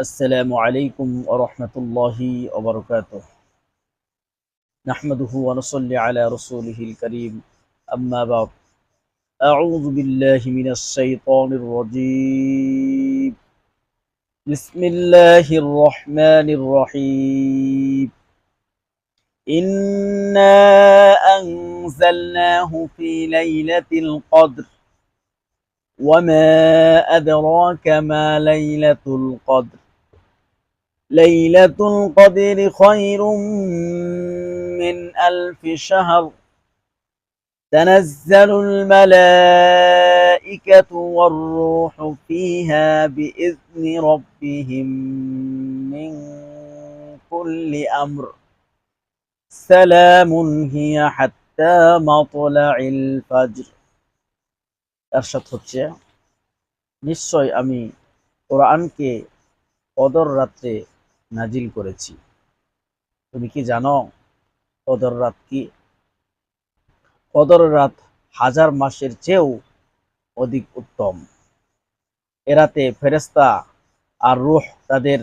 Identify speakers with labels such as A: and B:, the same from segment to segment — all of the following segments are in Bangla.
A: السلام عليكم ورحمة الله وبركاته. نحمده ونصلي على رسوله الكريم. أما بعد أعوذ بالله من الشيطان الرجيم. بسم الله الرحمن الرحيم. إنا أنزلناه في ليلة القدر. وما أدراك ما ليلة القدر. ليلة القدر خير من ألف شهر تنزل الملائكة والروح فيها بإذن ربهم من كل أمر سلام هي حتى مطلع الفجر এরশাদ হচ্ছে নিশ্চয় আমি কোরআনকে কদর রাত্রে নাজিল করেছি। তুমি কি জানো, কদর রাত কি? কদর রাত হাজার মাসের চেয়েও অধিক উত্তম। এরাতে ফেরেস্তা আর রুহ তাদের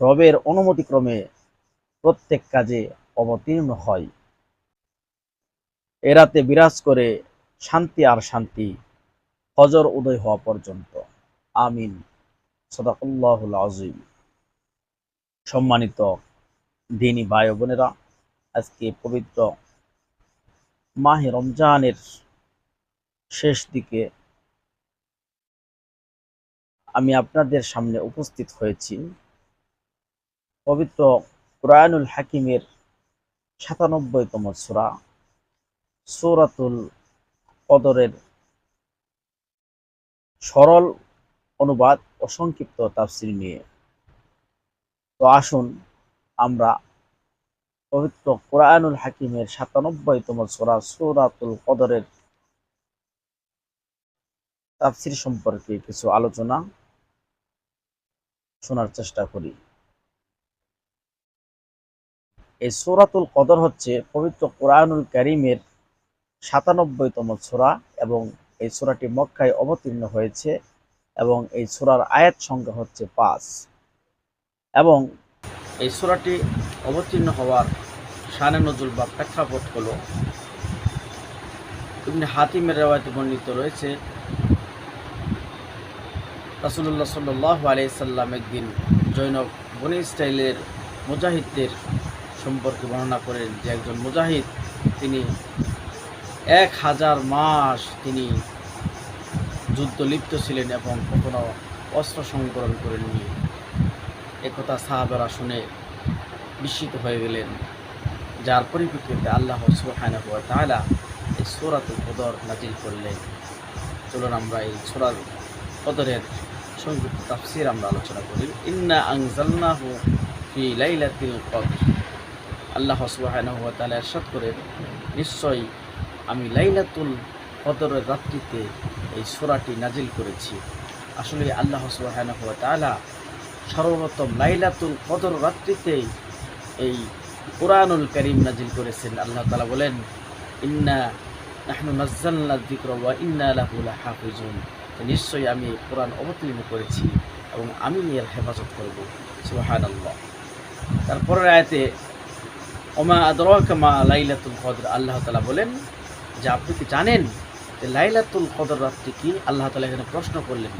A: রবের অনুমতিক্রমে প্রত্যেক কাজে অবতীর্ণ হয়। এরাতে বিরাজ করে শান্তি আর শান্তি হজর উদয় হওয়া পর্যন্ত। আমিন। সদাকুল্লাহুল আজিম সম্মানিত দিনী ভাই বোনেরা, আজকে পবিত্র মাহে রমজানের শেষ দিকে আমি আপনাদের সামনে উপস্থিত হয়েছি। পবিত্র কুরআনুল হাকিমের সাতানব্বইতম সূরা, সূরাতুল কদরের সরল অনুবাদ ও সংক্ষিপ্ত তাফসির নিয়ে তো আসুন আমরা পবিত্র কোরআনুল হাকিমের সাতানব্বইতম সোরা, সূরাতুল কদরের তাফসির সম্পর্কে কিছু আলোচনা শোনার চেষ্টা করি। এই সূরাতুল কদর হচ্ছে পবিত্র কোরআনুল কারীমের সাতানব্বইতম সূরা এবং এই সূরাটি মক্কায় অবতীর্ণ হয়েছে এবং এই সূরার আয়াত সংখ্যা হচ্ছে পাঁচ। এবং এই সূরাটি অবতীর্ণ হওয়ার শানে নজুল বা প্রেক্ষাপট হল, ইবনে হাতিমের রেওয়ায়তে বর্ণিত রয়েছে, রাসূলুল্লাহ সাল্লাল্লাহু আলাইহি সাল্লাম একদিন জৈনব বনি ইসরাইলের মুজাহিদদের সম্পর্কে বর্ণনা করেন যে একজন মুজাহিদ, তিনি এক হাজার মাস তিনি যুদ্ধ লিপ্ত ছিলেন এবং কখনো অস্ত্র সংকলন করেননি। একথা সাহাবারা শুনে বিস্মিত হয়ে গেলেন। যার পরিপ্রেক্ষিতে আল্লাহ সুবহানাহু ওয়া তাআলা এই সূরাতুল কদর নাজিল করলেন। চলুন আমরা এই সূরার কদরের সংক্ষিপ্ত তাফসির আমরা আলোচনা করি। ইন্না আনজালনাহু ফি লাইলাতিল কদর। আল্লাহ সুবহানাহু ওয়া তাআলা ইরশাদ নিশ্চয়ই আমি লাইলাতুল কদরের রাত্রিতে এই সূরাটি নাজিল করেছি। আসলে আল্লাহ সুবহানাহু ওয়া তাআলা সর্বপ্রথম লাইলাতুল কদর রাত্রিতেই এই কোরআনুল করিম নাজিল করেছেন। আল্লাহ তালা বলেন, ইন্না নাহনু নিশ্চয়ই আমি কোরআন অবতীর্ণ করেছি এবং আমি এর হেফাজত করব। সুবহানাল্লাহ। তারপরের আয়াতে, ওমা আদরাকা মা লাইলাতুল কদর? আল্লাহ তালা বলেন, যে আপনি কি জানেন যে লাইলাতুল কদর রাত্রি কি? আল্লাহ তালা এখানে প্রশ্ন করলেন।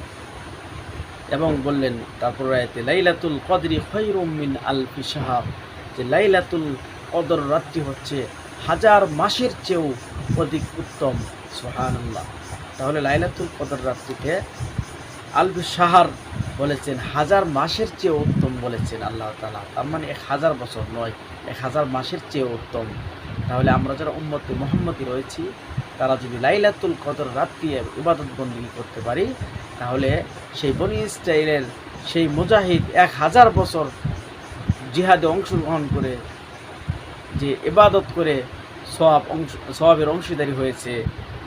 A: এবং বললেন, তারপর রায়তে, লাইলাতুল কদরি খৈরুম মিন আলফি সাহাব যে লাইলাতুল কদর রাত্রি হচ্ছে হাজার মাসের চেয়েও অধিক উত্তম সোহানুল্লাহ তাহলে লাইলাতুল কদর রাত্রিকে আলফি সাহার বলেছেন, হাজার মাসের চেয়ে উত্তম বলেছেন আল্লাহ তালা তার মানে এক হাজার বছর নয়, এক হাজার মাসের চেয়ে উত্তম। তাহলে আমরা যারা উম্মতে মোহাম্মদী রয়েছি, তারা যদি লাইলাতুল কদর রাত্রি ইবাদত বন্দী করতে পারি, তাহলে সেই বনি ইসরাইলের সেই মুজাহিদ এক হাজার বছর জিহাদে অংশগ্রহণ করে যে ইবাদত করে সব অংশ সবের অংশীদারি হয়েছে,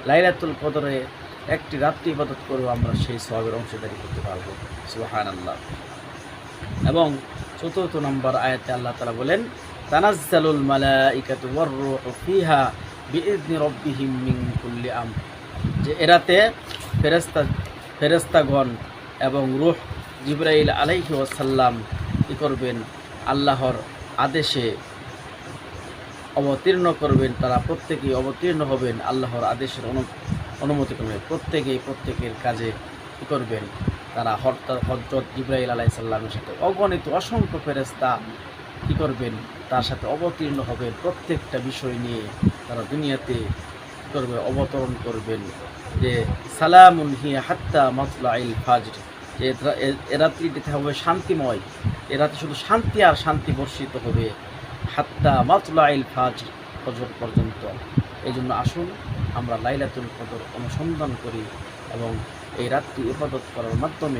A: লাইলাতুল কদরে একটি রাত্রি ইবাদত করেও আমরা সেই সবের অংশীদারি করতে পারব। সুহান আল্লাহ এবং চতুর্থ নম্বর আয়াতে আল্লাহ তালা বলেন তানাজ্জালুল মালাইকাতু ওয়ার রূহু ফিহা বিইذনি রব্বিহিম মিন কুল্লি যে এরাতে ফেরেশতা, ফেরেশতাগণ এবং রূহ জিব্রাইল আলাইহি ওয়াসাল্লাম কী করবেন? আল্লাহর আদেশে অবতীর্ণ করবেন, তারা প্রত্যেকেই অবতীর্ণ হবেন আল্লাহর আদেশের অনু, অনুমতি করবেন প্রত্যেকেই প্রত্যেকের কাজে কী করবেন? তারা হরতার হজরত ইব্রাহিল আলাইসাল্লামের সাথে অগণিত অসংখ্য ফেরেস্তা কী করবেন? তার সাথে অবতীর্ণ হবেন। প্রত্যেকটা বিষয় নিয়ে তারা দুনিয়াতে করবে? অবতরণ করবেন। যে সালামুন হিয়া হাত্তা মতলা ইল ফাজর। যে এ- রাত্রিটিতে হবে শান্তিময়। এ রাত্রি শুধু শান্তি আর শান্তি বর্ষিত হবে। হাত্তা মাতলা ইল ফাজ ফজর পর্যন্ত। এই জন্য আসুন, আমরা লাইলাতুল কদর অনুসন্ধান করি এবং এই রাত্রি ইবাদত করার মাধ্যমে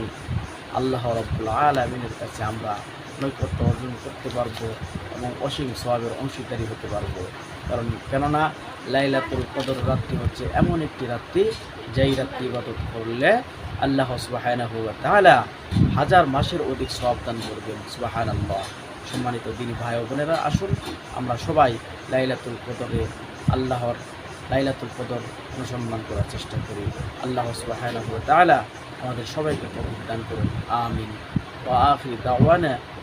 A: আল্লাহ রব্বুল আলমিনের কাছে আমরা নৈকট্য অর্জন করতে পারব এবং অসীম স্বভাবের অংশীদারি হতে পারব। কারণ কেননা, লাইলাতুল কদর রাত্রি হচ্ছে এমন একটি রাত্রি, যেই রাত্রি ইবাদত করলে আল্লাহ সুবাহানা হুয়া তাহলে হাজার মাসের অধিক সব দান করবেন সুবাহান আল্লাহ সম্মানিত দিন ভাই বোনেরা, আসুন আমরা সবাই লাইলাতুল কদরে আল্লাহর লাইলাতুল কদর অনুসন্ধান করার চেষ্টা করি। আল্লাহ সুবাহানা হুয়া তাহলে আমাদের সবাইকে কবর দান করুন। আমিন। ওয়া আখির দাওয়ানা